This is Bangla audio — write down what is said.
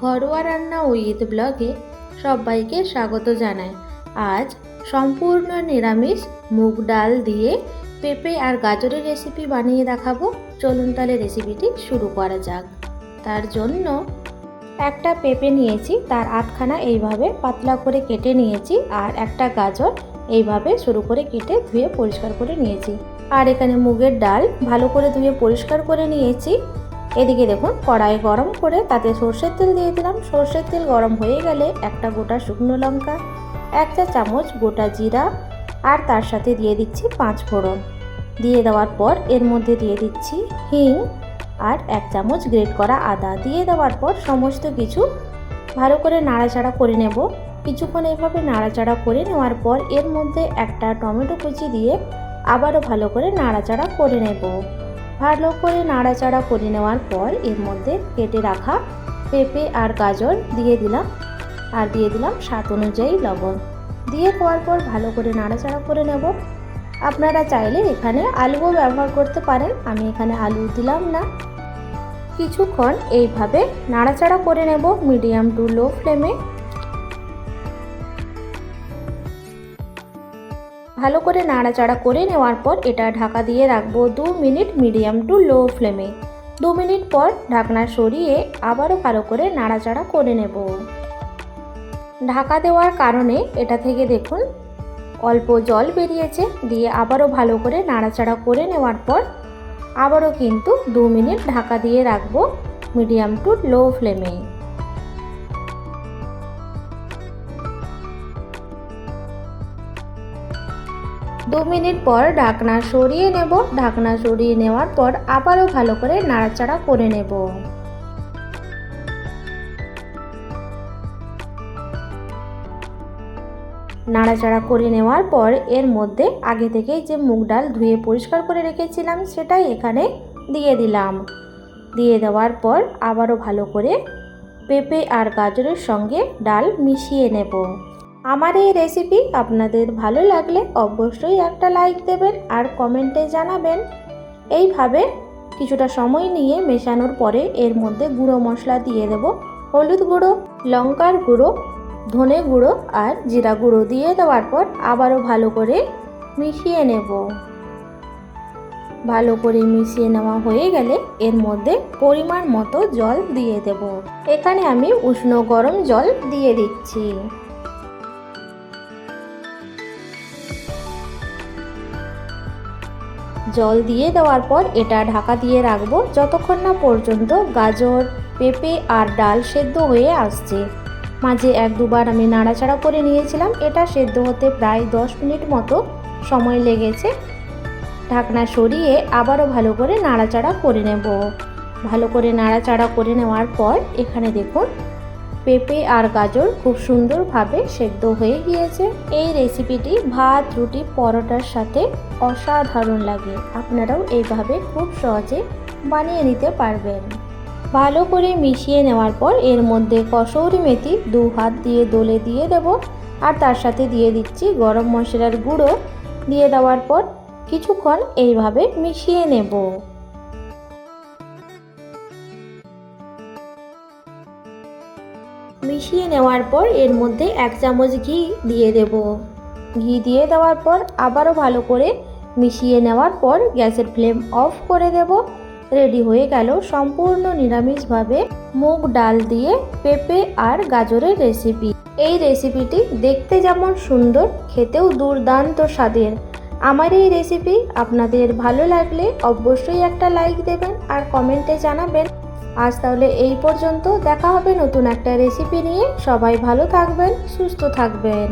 ঘরোয়া রান্না উইথ ব্লগে সবাইকে স্বাগত জানাই। আজ সম্পূর্ণ নিরামিষ মুগ ডাল দিয়ে পেঁপে আর গাজরের রেসিপি বানিয়ে দেখাবো। চলুন তাহলে রেসিপিটি শুরু করা যাক। তার জন্য একটা পেঁপে নিয়েছি, তার আধখানা এইভাবে পাতলা করে কেটে নিয়েছি আর একটা গাজর এইভাবে শুরু করে কেটে ধুয়ে পরিষ্কার করে নিয়েছি। আর এখানে মুগের ডাল ভালো করে ধুয়ে পরিষ্কার করে নিয়েছি। এদিকে দেখুন, কড়াই গরম করে তাতে সর্ষের তেল দিয়ে দিলাম। সর্ষের তেল গরম হয়ে গেলে একটা গোটা শুকনো লঙ্কা, এক চা চামচ গোটা জিরা, আর তার সাথে দিয়ে দিচ্ছি পাঁচ ফোড়ন। দিয়ে দেওয়ার পর এর মধ্যে দিয়ে দিচ্ছি হিং, আর এক চামচ গ্রেট করা আদা। দিয়ে দেওয়ার পর সমস্ত কিছু ভালো করে নাড়াচাড়া করে নেব। কিছুক্ষণ এইভাবে নাড়াচাড়া করে নেওয়ার পর এর মধ্যে একটা টমেটো কুচি দিয়ে আবারও ভালো করে নাড়াচাড়া করে নেব। ভালো করে নাড়াচাড়া করে নেওয়ার পর এর মধ্যে কেটে রাখা পেঁপে আর গাজর দিয়ে দিলাম আর দিয়ে দিলাম স্বাদ অনুযায়ী লবণ। দিয়ে দেওয়ার পর ভালো করে নাড়াচাড়া করে নেব। আপনারা চাইলে এখানে আলুও ব্যবহার করতে পারেন, আমি এখানে আলু দিলাম না। কিছুক্ষণ এইভাবে নাড়াচাড়া করে নেব, মিডিয়াম টু লো ফ্লেমে। ভালো করে নাড়াচাড়া করে নেওয়ার পর এটা ঢাকা দিয়ে রাখব দু মিনিট মিডিয়াম টু লো ফ্লেমে। দু মিনিট পর ঢাকনা সরিয়ে আবারও ভালো করে নাড়াচাড়া করে নেব। ঢাকা দেওয়ার কারণে এটা থেকে দেখুন, অল্প জল বেরিয়েছে, দিয়ে আবারও ভালো করে নাড়াচাড়া করে নেওয়ার পর আবারও কিন্তু দু মিনিট ঢাকা দিয়ে রাখব মিডিয়াম টু লো ফ্লেমে। দু মিনিট পর ঢাকনা সরিয়ে নেব। ঢাকনা সরিয়ে নেওয়ার পর আবারও ভালো করে নাড়াচাড়া করে নেব। নাড়াচাড়া করে নেওয়ার পর এর মধ্যে আগে থেকেই যে মুগ ডাল ধুয়ে পরিষ্কার করে রেখেছিলাম সেটাই এখানে দিয়ে দিলাম। দিয়ে দেওয়ার পর আবারও ভালো করে পেঁপে আর গাজরের সঙ্গে ডাল মিশিয়ে নেব। আমার এই রেসিপি আপনাদের ভালো লাগলে অবশ্যই একটা লাইক দেবেন আর কমেন্টে জানাবেন। এইভাবে কিছুটা সময় নিয়ে মেশানোর পরে এর মধ্যে গুঁড়ো মশলা দিয়ে দেব। হলুদ গুঁড়ো, লঙ্কার গুঁড়ো, ধনে গুঁড়ো আর জিরা গুঁড়ো দিয়ে দেওয়ার পর আবারও ভালো করে মিশিয়ে নেব। ভালো করে মিশিয়ে নেওয়া হয়ে গেলে এর মধ্যে পরিমাণ মতো জল দিয়ে দেব। এখানে আমি উষ্ণ গরম জল দিয়ে দিচ্ছি। জল দিয়ে দেওয়ার পর এটা ঢাকা দিয়ে রাখব যতক্ষণ না পর্যন্ত গাজর, পেঁপে আর ডাল সেদ্ধ হয়ে আসছে। মাঝে এক দুবার আমি নাড়াচাড়া করে নিয়েছিলাম, এটা সেদ্ধ হতে প্রায় দশ মিনিট মতো সময় লেগেছে। ঢাকনা সরিয়ে আবারও ভালো করে নাড়াচাড়া করে নেব। ভালো করে নাড়াচাড়া করে নেওয়ার পর এখানে দেখুন পেঁপে আর গাজর খুব সুন্দরভাবে সেদ্ধ হয়ে গিয়েছে। এই রেসিপিটি ভাত, রুটি, পরোটার সাথে অসাধারণ লাগে। আপনারাও এইভাবে খুব সহজে বানিয়ে নিতে পারবেন। ভালো করে মিশিয়ে নেওয়ার পর এর মধ্যে কসৌরি মেথি দু হাত দিয়ে দলে দিয়ে দেব। আর তার সাথে দিয়ে দিচ্ছি গরম মশলার গুঁড়ো। দিয়ে দেওয়ার পর কিছুক্ষণ এইভাবে মিশিয়ে নেব। মিশিয়ে নেওয়ার পর এর মধ্যে এক চামচ ঘি দিয়ে দেব। ঘি দিয়ে দেওয়ার পর আবারও ভালো করে মিশিয়ে নেওয়ার পর গ্যাসের ফ্লেম অফ করে দেব। রেডি হয়ে গেল সম্পূর্ণ নিরামিষভাবে মুগ ডাল দিয়ে পেঁপে আর গাজরের রেসিপি। এই রেসিপিটি দেখতে যেমন সুন্দর, খেতেও দুর্দান্ত স্বাদের। আমার এই রেসিপি আপনাদের ভালো লাগলে অবশ্যই একটা লাইক দেবেন আর কমেন্টে জানাবেন। আজ তাহলে এই পর্যন্ত দেখা হবে নতুন একটা রেসিপি নিয়ে। সবাই ভালো থাকবেন, সুস্থ থাকবেন।